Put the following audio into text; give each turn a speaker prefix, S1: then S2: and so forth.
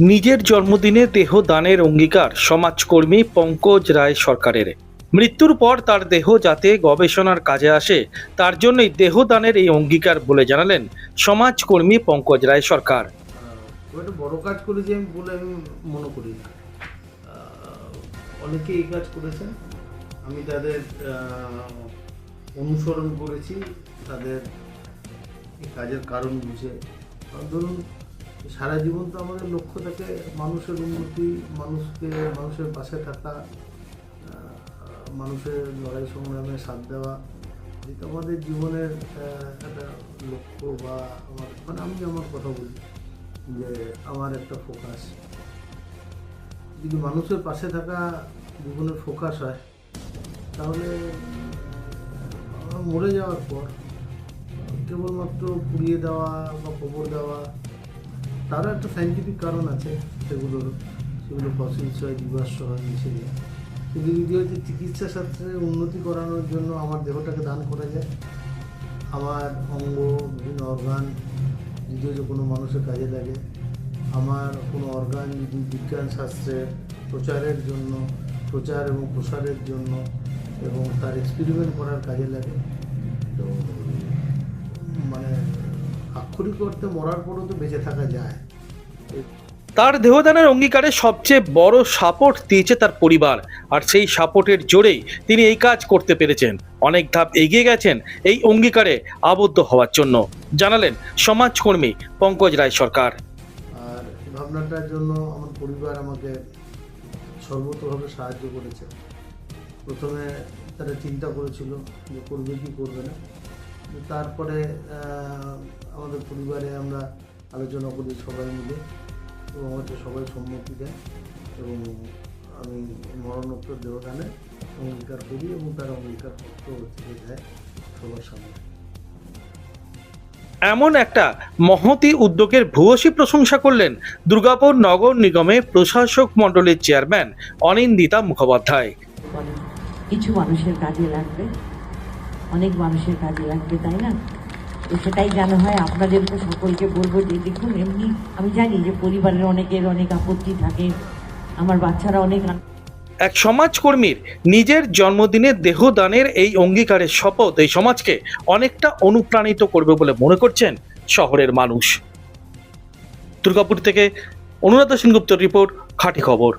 S1: নিজের জন্মদিনে দেহ দানের অঙ্গীকার সমাজকর্মী পঙ্কজ রায় সরকারের। মৃত্যুর পর তার দেহ যাতে গবেষণার কাজে আসে, তার জন্যই দেহদানের এই অঙ্গীকার বলে জানালেন সমাজকর্মী পঙ্কজ রায় সরকার।
S2: বড় কাজ করেছি আমি বলে আমি মনে করি না। অনেকে এই কাজ করেছেন। আমি তাদের অনুসরণ করেছি, তাদের কাজের কারণ বুঝে। ধরুন সারা জীবন তো আমাদের লক্ষ্য থাকে মানুষের উন্নতি, মানুষকে, মানুষের পাশে থাকা মানুষের লড়াই সংগ্রামে সাথ দেওয়া। এটা আমাদের জীবনের একটা লক্ষ্য বা আমার মানে আমি আমার কথা বলি যে আমার একটা ফোকাস যদি মানুষের পাশে থাকা জীবনের ফোকাস হয়, তাহলে মরে যাওয়ার পর কেবলমাত্র পুড়িয়ে দেওয়া বা কবর দেওয়া তারও একটা সাইন্টিফিক কারণ আছে সেগুলোর, সেগুলো ফসিলস হয় জীবাশ্ম হয় মিশে যায় কিন্তু যদি হচ্ছে চিকিৎসা শাস্ত্রে উন্নতি করানোর জন্য আমার দেহটাকে দান করা যায়, আমার অঙ্গ, বিভিন্ন অর্গান যদি হচ্ছে কোনো মানুষের কাজে লাগে, আমার কোনো অর্গান যদি বিজ্ঞান শাস্ত্রের প্রচারের জন্য, প্রচার এবং প্রসারের জন্য এবং তার এক্সপেরিমেন্ট করার কাজে লাগে, তো আক্ষরিক অর্থে মরার পরও তো বেঁচে থাকা যায়।
S1: তার দেহদানের অঙ্গীকারে সবচেয়ে বড় সাপোর্ট দিয়েছে তার পরিবার আর সেই সাপোর্টের জোরেই তিনি এই কাজ করতে পেরেছেন। অনেক ধাপ এগিয়ে গেছেন এই অঙ্গীকারে আবদ্ধ হওয়ার জন্য। জানালেন সমাজকর্মী পঙ্কজ রায় সরকার।
S2: আর ভাবনাটার জন্য আমার পরিবার আমাকে সর্বতভাবে সাহায্য করেছে। প্রথমে তারা চিন্তা করেছিল যে করবে কি করবে না। তারপরে আমাদের পরিবারে আমরা আলোচনা করি সবাই মিলে এবং হচ্ছে সবাই সম্মতি দেয় এবং আমি মরণোত্তর দেহদানে অঙ্গীকার করি এবং তার অঙ্গীকার পত্র দেয় সবার সামনে।
S1: এমন একটা মহতি উদ্যোগের ভূয়সী প্রশংসা করলেন দুর্গাপুর নগর নিগমে প্রশাসক মণ্ডলের চেয়ারম্যান অনিন্দিতা মুখোপাধ্যায়।
S3: কিছু মানুষের কাজে লাগবে অনেক মানুষের কাজে লাগবে তাই না? তো সেটাই জানা হয় আপনাদেরকে সকলকে বলব যে দেখুন, এমনি আমি জানি যে পরিবারের অনেকের অনেক আপত্তি থাকে, আমার বাচ্চারা অনেক
S1: এক সমাজকর্মীর নিজের জন্মদিনে দেহদানের এই অঙ্গীকারের শপথ এই সমাজকে অনেকটা অনুপ্রাণিত করবে বলে মনে করছেন শহরের মানুষ। দুর্গাপুর থেকে অনুরাধা সেনগুপ্তর রিপোর্ট, খাঁটি খবর।